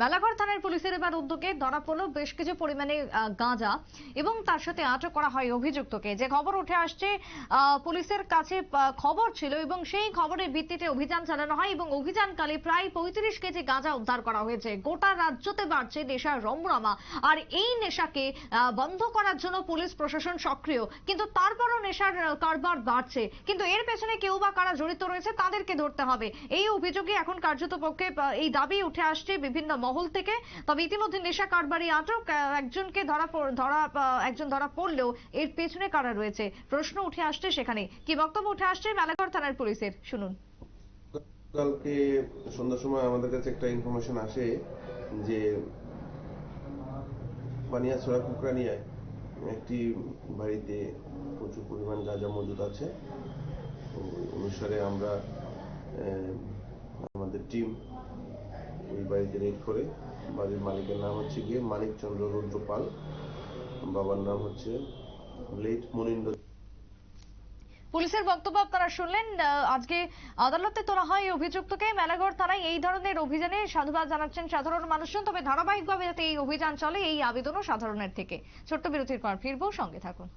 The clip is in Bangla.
মেলাঘর থানার পুলিশের এবার উদ্যোগে ধরা পড়ল বেশ কিছু পরিমাণে গাঁজা এবং তার সাথে আটক করা হয় অভিযুক্তকে। যে খবর উঠে আসছে পুলিশের কাছে খবর ছিল এবং সেই খবরের ভিত্তিতে অভিযান চালানো হয় এবং অভিযানকালে প্রায় পঁয়ত্রিশ কেজি গাঁজা উদ্ধার করা হয়েছে। গোটা রাজ্যতে বাড়ছে নেশার রমরমা। আর এই নেশাকে বন্ধ করার জন্য পুলিশ প্রশাসন সক্রিয়। কিন্তু তারপরও নেশার কারবার বাড়ছে। কিন্তু এর পেছনে কেউ বা কারা জড়িত রয়েছে তাদেরকে ধরতে হবে। এই অভিযোগে এখন কার্যত পক্ষে এই দাবি উঠে আসছে বিভিন্ন মহল থেকে। তবে ইতিমধ্যে নেশা কারবারি আটক একজনকে ধরা ধরা একজন ধরা পড়লেও এর পেছনে কারা রয়েছে? প্রশ্ন উঠে আসছে সেখানে। কি বক্তব্য উঠে আসছে? মেলাঘর থানার পুলিশের। শুনুন। কালকে সন্ধ্যার সময় আমাদের কাছে একটা ইনফরমেশন আসে যে বানিয়া বানিয়াছড়া কুকরানিয়ায় একটি বাড়িতে প্রচুর পরিমাণ গাঁজা মজুদ আছে। অনুসারে আমরা আমাদের টিম ওই বাড়িতে রেড করে বাড়ির মালিকের নাম হচ্ছে গিয়ে মানিক চন্দ্র রুদ্র পাল বাবার নাম হচ্ছে লেট মনিন্দ্র পুলিশের বক্তব্য আপনারা শুনলেন। আজকে আদালতে তোলা হয় অভিযুক্তকে। মেলাঘর থানায় এই ধরনের অভিযানে সাধুবাদ জানাচ্ছেন সাধারণ মানুষজন। তবে ধারাবাহিকভাবে যাতে এই অভিযান চলে, এই আবেদনও সাধারণের থেকে। ছোট্ট বিরতির পর ফিরবো, সঙ্গে থাকুন।